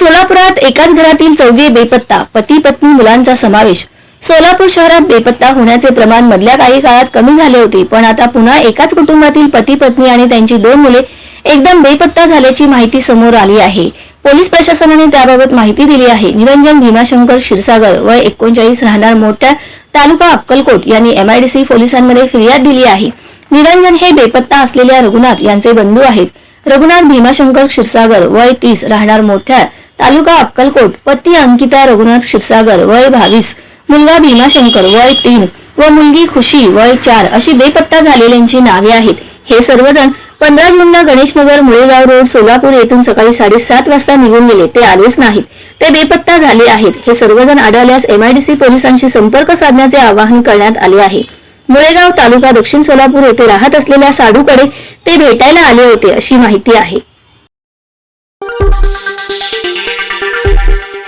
सोलापुरात एकाच घरातील चौघे बेपत्ता पती पत्नी मुलांचा समावेश. सोलापूर शहरात बेपत्ता होण्याचे प्रमाण मधल्या काही काळात कमी झाले होते पण आता पुन्हा एकाच कुटुंबातील पती पत्नी आणि त्यांची दोन मुले एकदम बेपत्ता झाल्याची माहिती समोर आली आहे. पोलीस प्रशासनाने त्याबाबत माहिती दिली आहे. निरंजन भीमाशंकर क्षीरसागर व एकोणचाळीस राहणार मोठ्या तालुका अक्कलकोट यांनी एमआयडीसी पोलिसांमध्ये फिर्याद दिली आहे. निरंजन हे बेपत्ता असलेल्या रघुनाथ यांचे बंधू आहेत. रघुनाथ भीमाशंकर क्षीरसागर वय तीस राहणार मोठ्या तालुका अक्कलकोट पती अंकिता रघुनाथ क्षीरसागर वय बावीस मुलगा भीमाशंकर वय तीन व मुलगी खुशी वय चार अशी बेपत्ता झालेल्यांची नावे आहेत. हे सर्वजण पंधरा जूनला गणेशनगर मुळेगाव रोड सोलापूर येथून सकाळी साडेसात वाजता निघून गेले. ते आलेच नाहीत. ते बेपत्ता झाले आहेत. हे सर्वजण आढळल्यास एमआयडीसी पोलिसांशी संपर्क साधण्याचे आवाहन करण्यात आले आहे. मुळेगाव तालुका दक्षिण सोलापूर येथे राहत असलेल्या साडूकडे ते भेटायला आले होते अशी माहिती आहे.